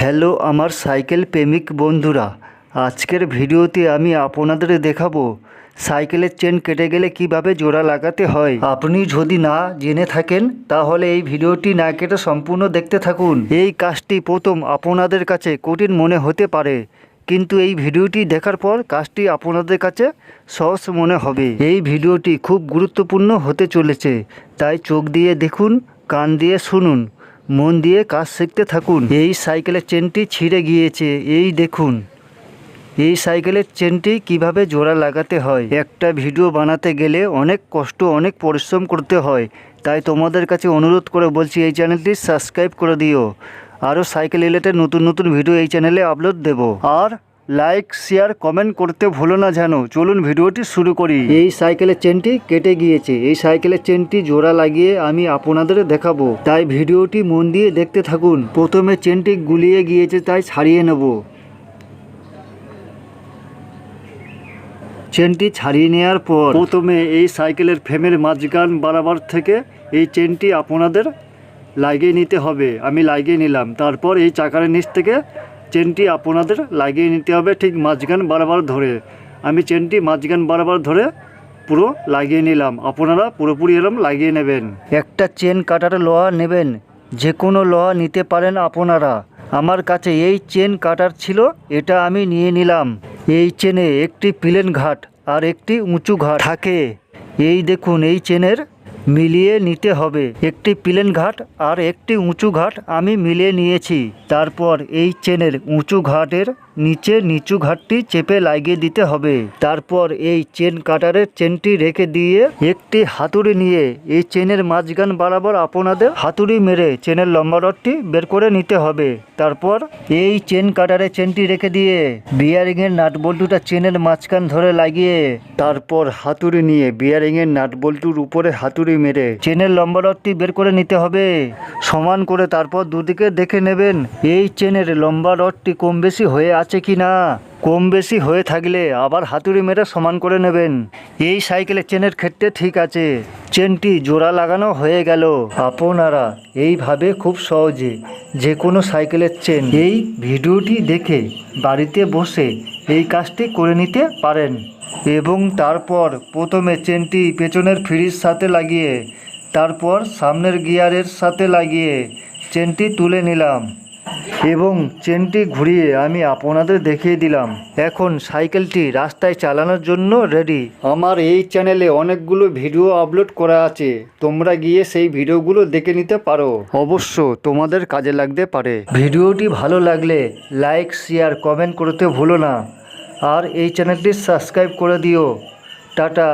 Hello আমার cycle প্রেমিক বন্ধুরা, আজকের ভিডিওতে আমি আপনাদের দেখাবো সাইকেলের চেন কেটে গেলে কীভাবে জোড়া লাগাতে হয়। আপনি যদি না জেনে থাকেন, তাহলে এই ভিডিওটি না কেটে সম্পূর্ণ দেখতে থাকুন। এই কাজটি প্রথম আপনাদের কাছে কঠিন মনে হতে পারে, কিন্তু এই ভিডিওটি দেখার পর কাজটি আপনাদের কাছে সহজ মনে হবে। এই ভিডিওটি খুব গুরুত্বপূর্ণ হতে চলেছে, তাই চোখ দিয়ে দেখুন, কান দিয়ে শুনুন। মন দিয়ে কাজ শিখতে থাকুন। এই সাইকেলের চেনটি ছিঁড়ে গিয়েছে। এই দেখুন, এই সাইকেলের চেনটি কীভাবে জোড়া লাগাতে হয়। একটা ভিডিও বানাতে গেলে অনেক কষ্ট, অনেক পরিশ্রম করতে হয়। তাই তোমাদের কাছে অনুরোধ করে বলছি, এই চ্যানেলটি সাবস্ক্রাইব করে দিও। আরও সাইকেল রিলেটেড নতুন নতুন ভিডিও এই চ্যানেলে আপলোড দেব। আর লাইক, শেয়ার, কমেন্ট করতে ভুলো না যেন। চলুন ভিডিওটি শুরু করি। এই সাইকেলের চেনটি কেটে গিয়েছে। এই সাইকেলের চেনটি জোড়া লাগিয়ে আমি আপনাদের দেখাবো। তাই ভিডিওটি মন দিয়ে দেখতে থাকুন। প্রথমে চেনটি গুলিয়ে গিয়েছে, তাই ছাড়িয়ে নেব। চেনটি ছাড়িয়ে নেওয়ার পর প্রথমে এই সাইকেলের ফ্রেমের মাঝখান বরাবর থেকে এই চেনটি আপনাদের লাগিয়ে নিতে হবে। আমি লাগিয়ে নিলাম। তারপর এই চাকার নিচ থেকে চেনটি আপনাদের লাগিয়ে নিতে হবে ঠিক মাঝখান বারবার ধরে। আমি চেনটি মাঝখান বারবার ধরে পুরো লাগিয়ে নিলাম। আপনারা পুরোপুরি এরম লাগিয়ে নেবেন। একটা চেন কাটার লোহা নেবেন। যে কোনো লোহা নিতে পারেন আপনারা। আমার কাছে এই চেন কাটার ছিল, এটা আমি নিয়ে নিলাম। এই চেনে একটি প্লেন ঘাট আর একটি উঁচু ঘাট থাকে। এই দেখুন, এই চেনের মিলিয়ে নিতে হবে। একটি প্লেন ঘাট আর একটি উঁচু ঘাট আমি মিলিয়ে নিয়েছি। তারপর এই চেনের উঁচু ঘাটের নিচে নিচু ঘাটটি চেপে লাগিয়ে দিতে হবে। তারপর এই চেন কাটারের চেনটি রেখে দিয়ে একটি হাতুড়ি নিয়ে এই চেনের মাঝখান বরাবর আপনাদের হাতুড়ি মেরে চেনের লম্বা রডটি বের করে নিতে হবে। তারপর এই চেন কাটারে চেনটি রেখে দিয়ে বিয়ারিং এর নাট বল্টুটা চেনের মাঝখান ধরে লাগিয়ে তারপর হাতুড়ি নিয়ে বিয়ারিং এর নাট বল্টুর উপরে হাতুড়ি মেরে চেনের লম্বা রডটি বের করে নিতে হবে। সমান করে তারপর দুদিকে দেখে নেবেন, এই চেনের লম্বা রডটি কম বেশি হয়ে আছে কি না? কম বেশি হয়ে থাকলে আবার হাতুড়ি মেরে সমান করে নেবেন। এই সাইকেলের চেনের ক্ষেত্রে ঠিক আছে। চেনটি জোড়া লাগানো হয়ে গেল। আপনারা এইভাবে খুব সহজে যে কোনো সাইকেলের চেন এই ভিডিওটি দেখে বাড়িতে বসে এই কাজটি করে নিতে পারেন এবং তারপর প্রথমে চেনটি পেছনের ফ্রিজ সাথে লাগিয়ে, তারপর সামনের গিয়ারের সাথে লাগিয়ে চেনটি তুলে নিলাম। এবং চেনটি ঘুরিয়ে আমি আপনাদের দেখিয়ে দিলাম। এখন সাইকেলটি রাস্তায় চালানোর জন্য রেডি আমার এই চ্যানেলে অনেকগুলো ভিডিও আপলোড করা আছে। তোমরা গিয়ে সেই ভিডিওগুলো দেখে নিতে পারো। অবশ্য তোমাদের কাজে লাগতে পারে। ভিডিওটি ভালো লাগলে লাইক শেয়ার কমেন্ট করতে ভুলো না। আর এই চ্যানেলটি সাবস্ক্রাইব করে দিও। টাটা।